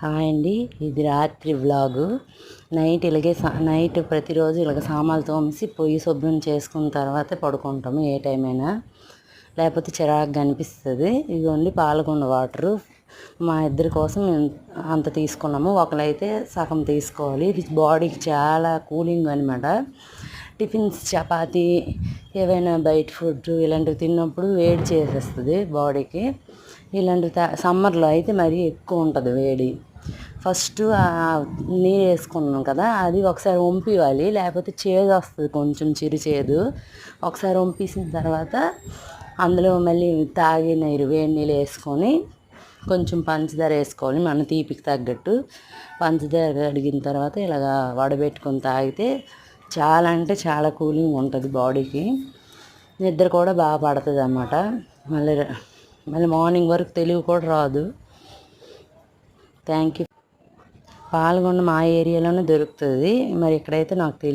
Hi అండి. ఇది రాత్రి వ్లాగు. నైట్ ఇలాగే నైట్ ప్రతిరోజు ఇలాగ సామాన్లు తోమిసి పొయ్యి శుభ్రం చేసుకున్న తర్వాతే పడుకుంటాము ఏ టైం అయినా. లేకపోతే చిరాకు అనిపిస్తుంది. ఇదిగోండి పాలకొండ వాటరు. మా ఇద్దరి కోసం అంత తీసుకున్నాము. ఒకరైతే సగం తీసుకోవాలి. ఇది బాడీకి చాలా కూలింగ్ అనమాట టిఫిన్స్ చపాతి ఏవైనా బయట ఫుడ్ ఇలాంటివి తిన్నప్పుడు వేడి చేసేస్తుంది బాడీకి. ఇలాంటి సమ్మర్లో అయితే మరీ ఎక్కువ ఉంటుంది వేడి. ఫస్ట్ నీరు వేసుకున్నాం కదా అది ఒకసారి వంపివ్వాలి లేకపోతే చేదు వస్తుంది కొంచెం చిరు చేదు. ఒకసారి వంపేసిన తర్వాత అందులో మళ్ళీ తాగే నీరు వేడి నీళ్ళు వేసుకొని కొంచెం పంచదార వేసుకోవాలి మన తీపికి తగ్గట్టు. పంచదార అడిగిన తర్వాత ఇలాగ వడబెట్టుకొని తాగితే చాలా అంటే చాలా కూలింగ్ ఉంటుంది బాడీకి. నిద్ర కూడా బాగా పడుతుంది అన్నమాట. మళ్ళీ మళ్ళీ మార్నింగ్ వరకు తెలివి కూడా రాదు. థ్యాంక్ యూ పాల్గొండ మా ఏరియాలోనే దొరుకుతుంది. మరి ఇక్కడైతే నాకు తెలియదు